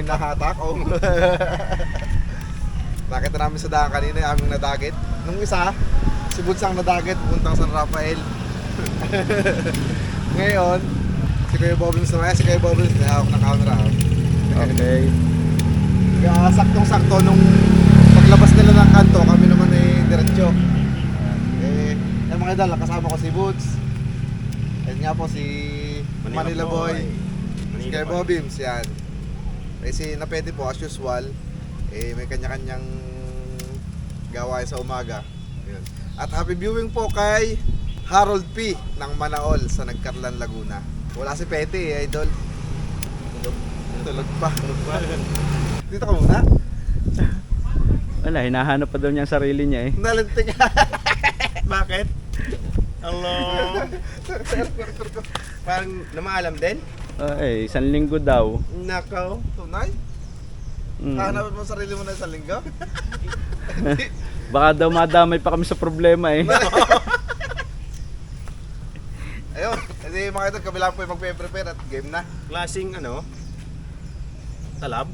Ay, kaming nahatak. Oh. Nakita namin sa daan kanina yung aming nadagit. Nung isa, si Bunsang nadagit, puntang San Rafael. Ngayon, si Kuya Bobbins naman, si Kuya Bobbins, may hawak ng camera. oh. Okay. Kaya saktong-sakto nung paglabas nila ng kanto, kami naman eh diretso. Eh, yung mga idol, kasama ko si Boots. Yan nga po si Manila, Manila Boy. Boy. Si Manila Kuya Boy. Bobims, yan. Eh si Napete po, as usual, eh may kanya-kanyang gawain sa umaga. Yun. At happy viewing po kay Harold P. ng Manaol sa Nagkarlan, Laguna. Wala si Pete eh, idol. Tulog. Tulog pa. Tulog pa. Dito ka muna. Wala, hinahanap pa daw niya ang sarili niya eh. Nalintik. Bakit? Hello. Parang namaalam din? Ah, eh, isang linggo daw. Nakaw. Tunay? Mm. Hanapin mo sarili mo na isang linggo? Baka daw madamay pa kami sa problema eh. Ayun, kasi mga idol, kami lang po yung magpe-prepare at game na. Klaseng ano? Talab?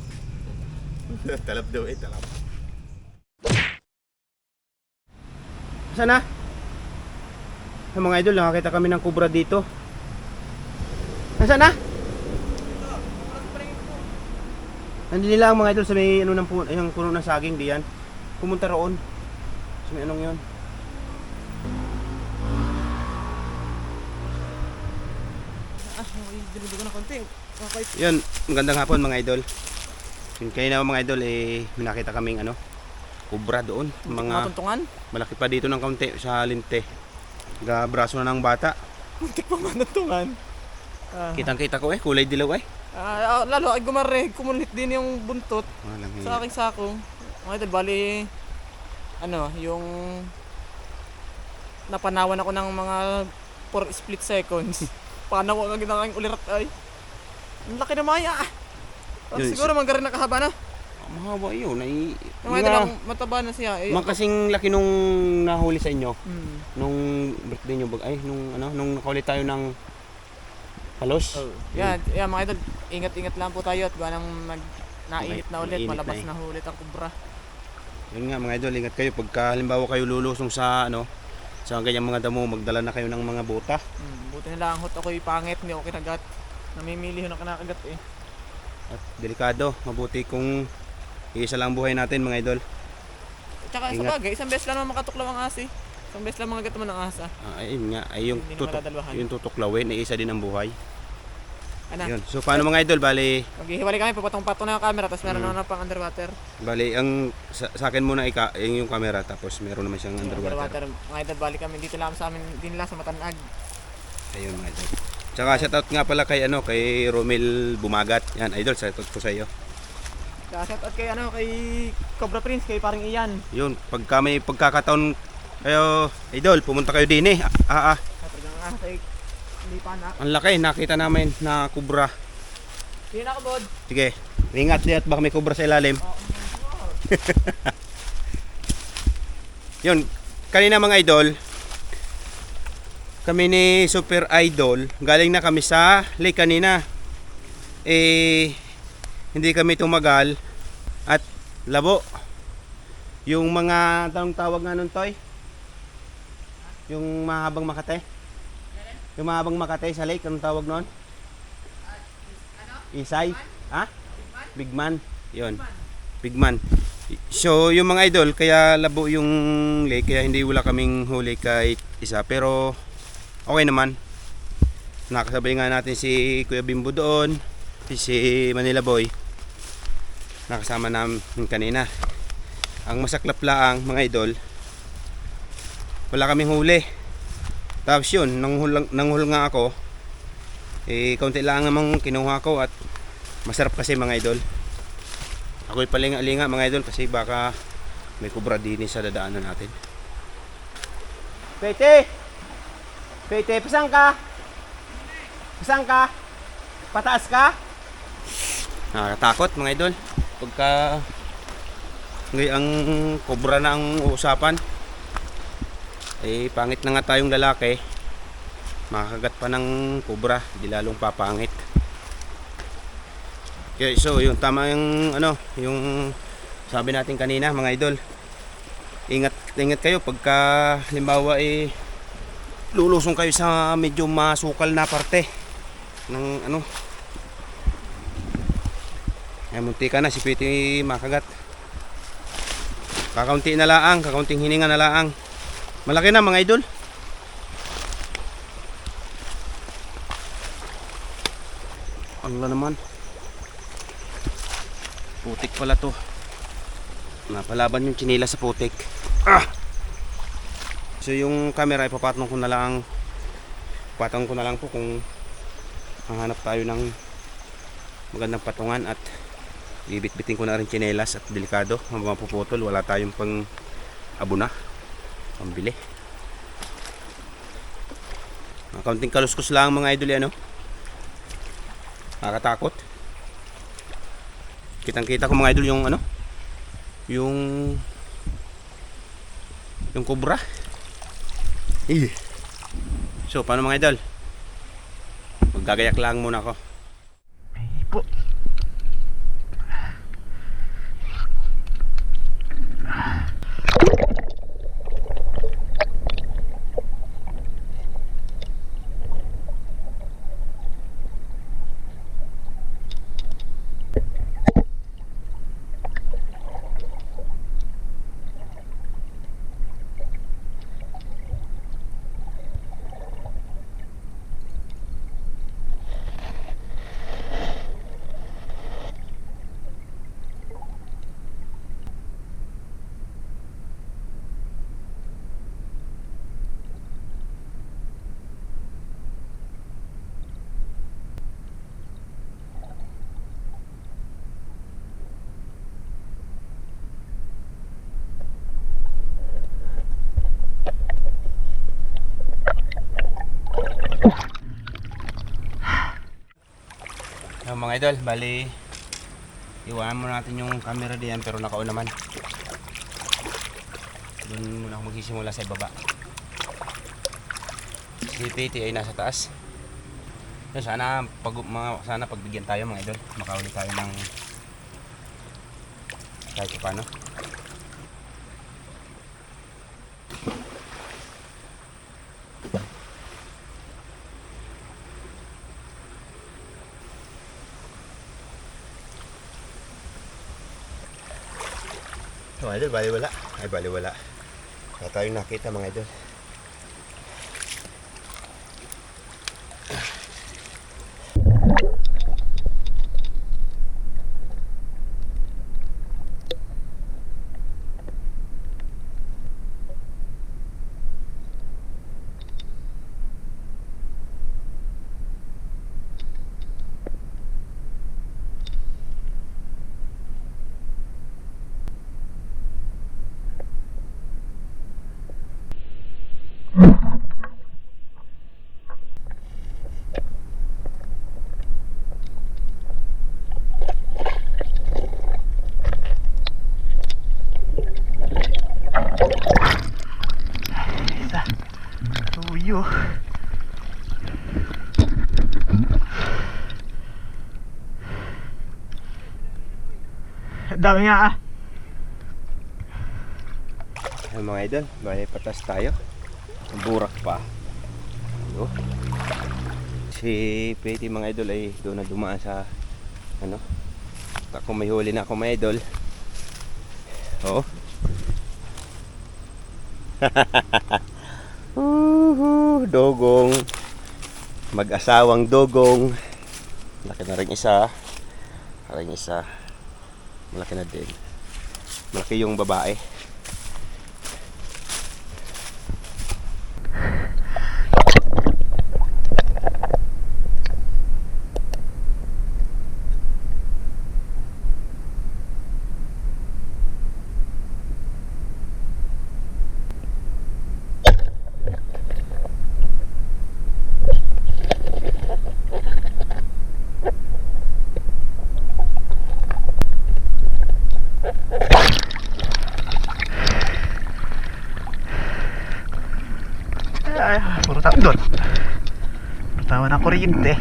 talab daw eh, talab. Saan na? Ay, mga idol, nakakita kami ng kubra dito. Nasaan na? Nandun nila ang mga idol sa may ano ng puno, yung puno ng saging diyan. Pumunta roon. Sa may anong yun. Yun, magandang hapon mga idol. Yun, kayo na mga idol, eh, may nakita kaming ano, kubra doon. Mga Matuntungan? malaki pa dito ng kaunti sa linte. Ga braso na ng bata. Muntik pa matuntungan. Ah, Kitang kita ko eh, kulay dilaw eh. Ah, ah, lalo ay gumare, kumulit din yung buntot Walang sa aking sako. Mga idol, bali, ano, yung napanawan ako ng mga for split seconds. Panaw ang ginang ulirat ay. Ang laki na maya. Ah, Yun, siguro mga rin nakahaba na. Mahaba yun. Ay, Yung mga idol, ang mataba na siya. Eh, Mga kasing laki nung nahuli sa inyo. Hmm. Nung birthday nyo, bag- ay, nung ano, nung nakahuli tayo ng palos. Oh. Yan, yan mga idol, ingat-ingat lang po tayo at ganang mag nainit na ulit, Mainit na malabas eh. na ulit ang kubra. Yun nga mga idol, ingat kayo. Pagka halimbawa kayo lulusong sa ano, sa ganyang mga damo, magdala na kayo ng mga buta. Hmm, buti na lang hot ako'y pangit, hindi ako kinagat. Namimili ho na kinakagat eh. At delikado, mabuti kung isa lang buhay natin mga idol. Tsaka sa Ingat. bagay, isang beses lang naman makatuklaw ang asi. Isang beses lang mga naman ang asa. Ah, ayun nga, ay yung Hindi na tutok, yung tutuklawin, ay isa din ang buhay. Ano? Yun. So paano mga idol, bali, Maghihiwalay kami, papatong-patong na yung camera, tapos meron Mm. naman pang underwater. bali ang sa, sa akin muna ika, yung, yung camera tapos meron naman siyang underwater. Mga idol, balik kami dito lang sa amin, din lang sa Matanag. Ayun mga idol. Tsaka shoutout nga pala kay ano, kay Romel Bumagat. Yan, idol, shoutout ko sa iyo. Shout out kay, ano, kay Cobra Prince, kay paring Ian. Yun, pagka may pagkakataon kayo, idol, pumunta kayo din eh. Ah, ah, ah, ang laki, nakita namin na kubra. Hindi na ako, bod. Sige, ingat din at baka may kubra sa ilalim. Yun, kanina mga idol, kami ni Super Idol, galing na kami sa lake kanina. Eh, hindi kami tumagal at labo. Yung mga tanong tawag nga nun, Toy? Yung mahabang makate? Yung mahabang makate sa lake, anong tawag nun? Isay? Ha? Big man? Yun. Big man. So, yung mga idol, kaya labo yung lake, kaya hindi wala kaming huli kahit isa. Pero, okay naman. Nakasabay nga natin si Kuya Bimbo doon, si Manila Boy. Nakasama namin kanina. Ang masaklap lang, mga idol, wala kaming huli. Tapos yun, nanghul, nanghul nga ako, eh, kaunti lang namang kinuha ko at masarap kasi mga idol. Ako'y palinga-linga mga idol kasi baka may kubra din sa dadaanan natin. Pete! Pete, pasang ka? Pasang ka? Pataas ka? Nakakatakot mga idol. Pagka ngayon ang kubra na ang usapan. Eh, pangit na nga tayong lalaki makakagat pa ng kubra, di lalong papangit. Okay, so yung tama yung ano, yung sabi natin kanina mga idol. Ingat ingat kayo pagka halimbawa eh lulusong kayo sa medyo masukal na parte ng ano. Ay munti ka na si Piti makagat. Kakaunti na laang, kakaunting hininga na laang. Malaki na mga idol. Allah naman. Putik pala to. Napalaban yung chinila sa putik. Ah! So yung camera ipapatong ko na lang patong ko na lang po kung hahanap tayo ng magandang patungan at bibit-bitin ko na rin chinelas at delikado mapuputol wala tayong pang abuna pambili. Kaunting kaluskos lang mga idol yan no nakakatakot. Kitang kita ko mga idol yung ano? Yung yung cobra eh. So paano mga idol? Maggagayak lang muna ako. Po. Mga idol, bali iwanan muna natin yung camera diyan pero nakaon naman. Doon muna ako magsisimula sa ibaba. Si PT ay nasa taas. So, sana pag mga, sana pagbigyan tayo mga idol, makauli tayo ng kahit pa paano. Mga idol, bali wala. Ay, bali wala. Wala tayong nakita mga idol. Dami nga ah. Ay, mga idol, bali patas tayo. Burak pa. Ano? Si PT mga idol ay doon na dumaan sa ano? Ako may huli na ako mga idol. Oo. Uhu, dogong. Mag-asawang dogong. Malaki na rin isa. Ring isa. Malaki na din. Malaki yung babae. Ay, puro tao doon. Puro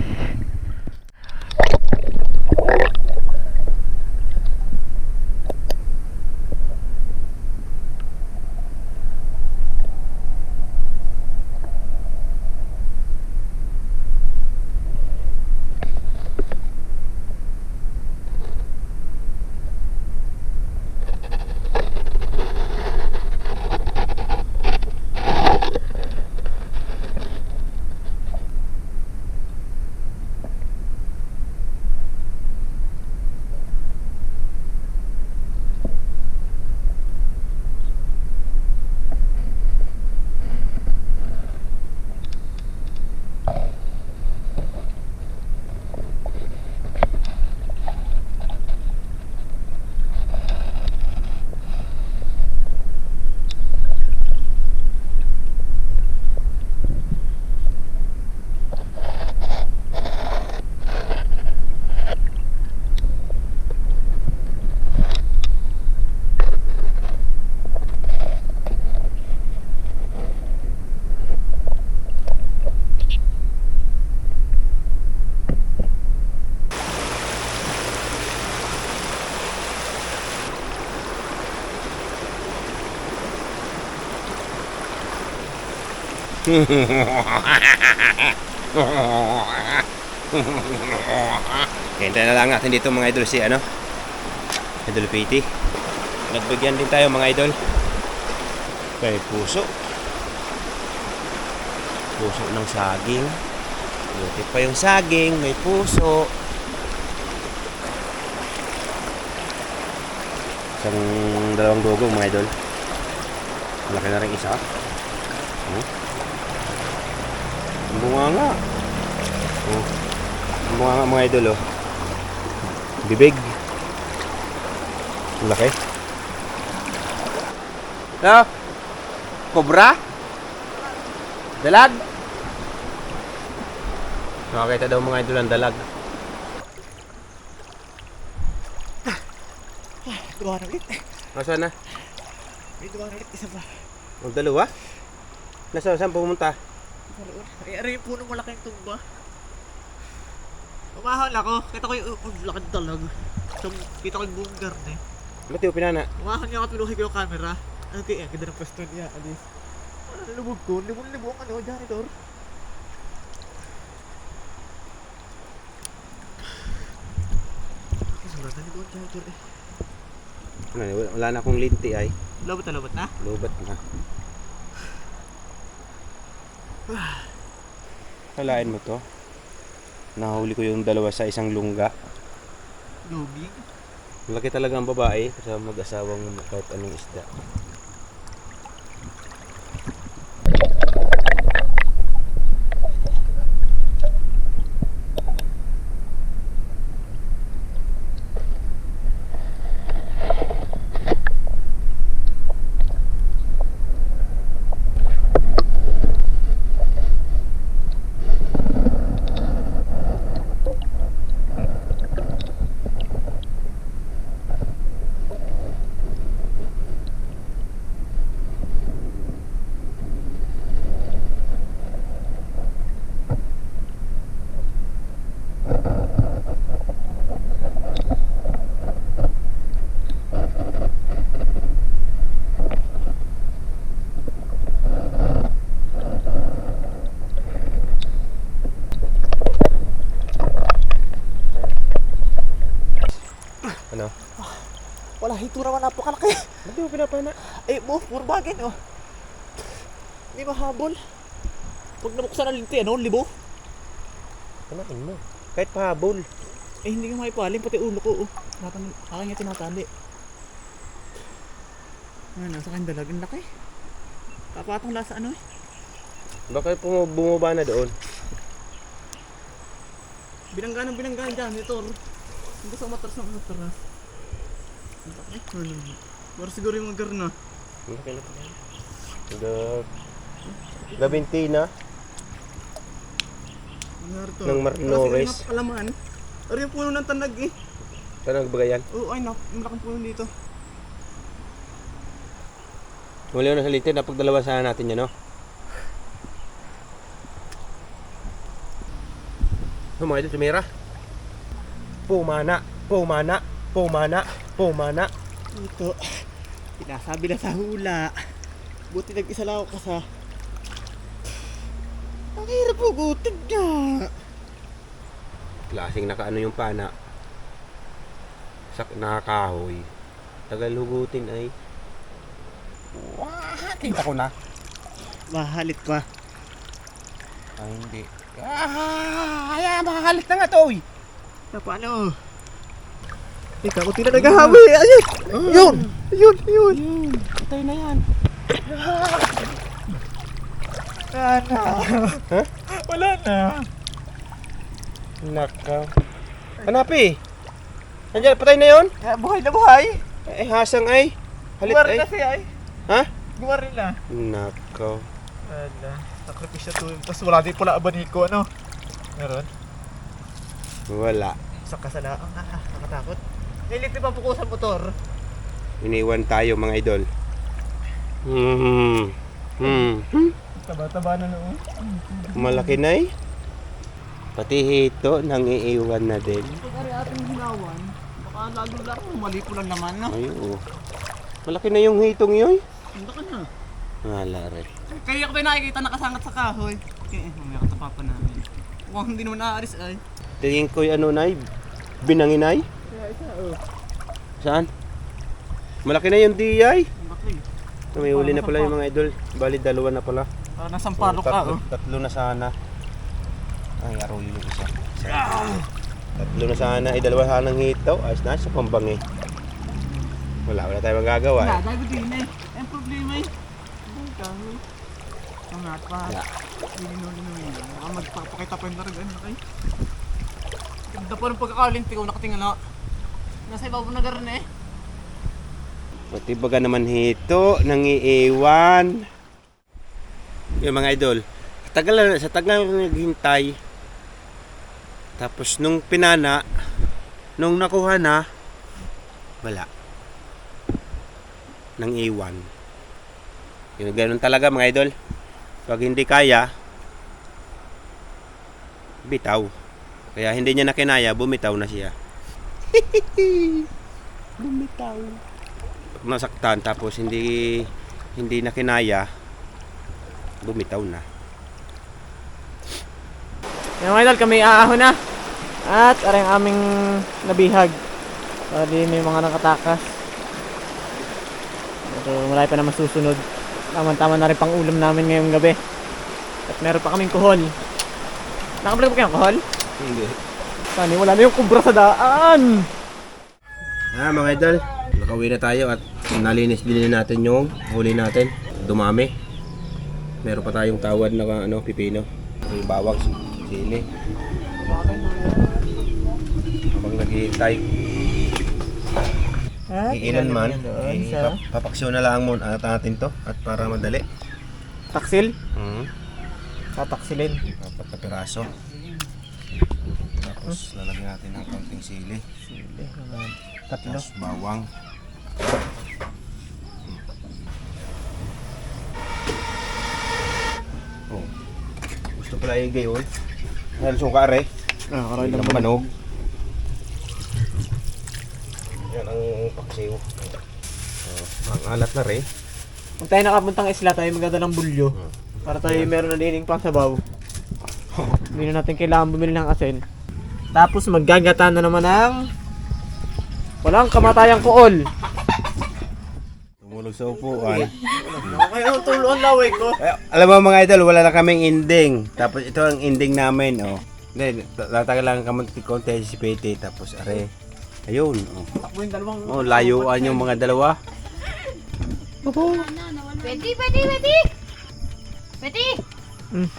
Hintayin na lang natin dito mga idol si ano? Idol Pity Nagbigyan din tayo mga idol. Kay puso. Puso ng saging. Buti pa yung saging May puso. Isang dalawang dugong mga idol. Malaki na rin isa. Hmm? Bunga nga oh. Bunga nga mga idol oh Bibig laki No? Cobra? Dalag? Nakakita daw mga idol ang dalag Duwa na ulit. Nasaan na? May duwa na ulit. Isa pa. Ang dalawa? Nasaan saan pumunta? Ay, aray yung punong malaking tumba. Umahon ako. Kita ko yung ang lakad talag. So, kita ko yung buong garne. Ba't yung pinana? Umahon niya ako pinuhay ko yung camera. Ano kaya? Ganda ng pwesto niya. Alis. Ano lubog ko? Libong-libong ang ano, janitor. Kasi wala na libong ang janitor eh. Ano, wala- wala na akong linti ay. Labot na labot na. Lubat na. Kalain mo to. Nahuli ko yung dalawa sa isang lungga. Lubig. Malaki talaga ang babae sa mag-asawang kahit anong isda. Hitura man napakalaki. Ba't mo pinapana? Eh, mo, puro bagay, no? Hindi mahabol. Pag nabuksan ang linti, ano, libo? Panain mo. Kahit pahabol. Eh, hindi ka maipalim, pati ulo ko, oh. Natang, akin nga tinatali. Ano, nasa kanyang dalag, ang laki. Kapatong lasa ano eh. Baka bumaba na doon. Binangga ng binangga dyan, ito. Hindi sa matras ng matras. Laki. Ano, para siguro yung mga garna. Malaki na pala. Gab... Gabinti na. Ano to? Ng Marnores. Para palaman. Pero yung puno ng tanag eh. Saan nagbagayan? Oo, ay, nak malaking puno dito. Muli na sa linti, napagdalawa sana natin yan, no? Idol, tumira. Pumana, pumana, pumana, pumana. Ito. Pinasabi na sa hula. Buti nag-isa lang ako kasa. Ang hirap hugutin nga. Klaseng nakaano yung pana. Sa nakakahoy. Tagal hugutin ay. Wah, kita ko na. Mahalit pa. Ay, hindi. Ah, ay, makahalit na nga to, uy. Na paano? Ikaw, kung tila naghahawi. Ayun! Yun! Yun! Yun! Patay na yan. Wala na. Ha? Wala na. Nakaw. Hanapi. Nandiyan, patay na yon? Kaya buhay na buhay. Eh, hasang ay. Halit Gumar ay. na siya ay. Ha? Gumar na. Nakaw. Wala. Sakripisya to. Tapos wala din pala abaniko, ano? Meron? Wala. Sa kasalaang. Ah, ah, nakatakot. Nilit pa po sa motor. Iniwan tayo mga idol. Hmm. Hmm. Taba-taba na noon. Malaki na eh. Pati hito nang iiwan na din. Pag ari ating hinawan, baka lalo lang, mali po lang naman, no? Ay, oo. Malaki na yung hitong yun. Hindi ka na. Wala rin. Kaya ko ba nakikita nakasangat sa kahoy? Kaya eh, mamaya katapa pa namin. Huwag hindi naman naaris ay. Tingin ko yung ano, Nay. Binanginay? Saan? Malaki na yung DI. Bakit? May huli na pala yung mga idol. Bali, dalawa na pala. Parang nasa sampalok ka tatlo, oh. tatlo na sana. Ay, arroyo yung isa. isa. Tatlo na sana. Ay, dalawa sana ng hitaw. Ayos na, sa pambangi. Wala, wala tayong magagawa. Wala, Eh. dahil ko din eh. Ang problema eh. Ang kahoy. Ang nga pa. Wala. Hindi nyo nyo yun. Baka magpapakita pa yung naragan na kayo. Ganda pa ng pagkakalinti ko nakatingala. Nasa ibabaw na garan eh. Pati naman hito, nangiiwan. Yung mga idol, tagal, na- sa tagal na naghintay, tapos nung pinana, nung nakuha na, wala. Nang iwan. Yung ganun talaga mga idol. Pag hindi kaya, bitaw. Kaya hindi niya na kinaya, bumitaw na siya. bumitaw. Pag nasaktan tapos hindi hindi na kinaya, bumitaw na. Yan mga idol, kami aahon na. At aray ang aming nabihag. Para di may mga nakatakas. Pero marami pa naman susunod. Tama-tama na rin pang ulam namin ngayong gabi. At meron pa kaming kuhol. Nakablog ba kayong kuhol? Hindi. Sani, wala na yung kubra sa daan. Ah, mga idol, nakauwi na tayo at nalinis din natin yung huli natin. Dumami. Meron pa tayong tawad na ano, pipino. Yung bawang, sili. Habang naghihintay, At iilan man, eh, pap- papaksyon na lang muna at natin to at para madali. taksil. Hmm. Tataksilin. Apat na piraso. Tapos lalagyan natin ng konting sili. Tatlo. Tapos bawang. Oh. Gusto pala yung gayon. Dahil sungka are. Ah, karoy lang manog. Yan ang paksiw. Oh, ang alat na rin. Kung tayo nakapuntang isla, tayo magdala ng bulyo. Hmm. Para tayo meron na dining pang sabaw. Hindi na natin kailangan bumili ng asin. Tapos maggagata na naman ng walang kamatayang kuol. Tumulog sa upuan. Okay, ang tuluan laway ko. Eh, alam mo mga idol, wala na kaming ending. Tapos ito ang ending namin, oh. Hindi, tatagal lang kami konti si Pete. Tapos are, ayun, oh. Takbo yung dalawang... Oh, layuan yung mga dalawa. Pwede, pwede, pwede! Pwede! Hmm.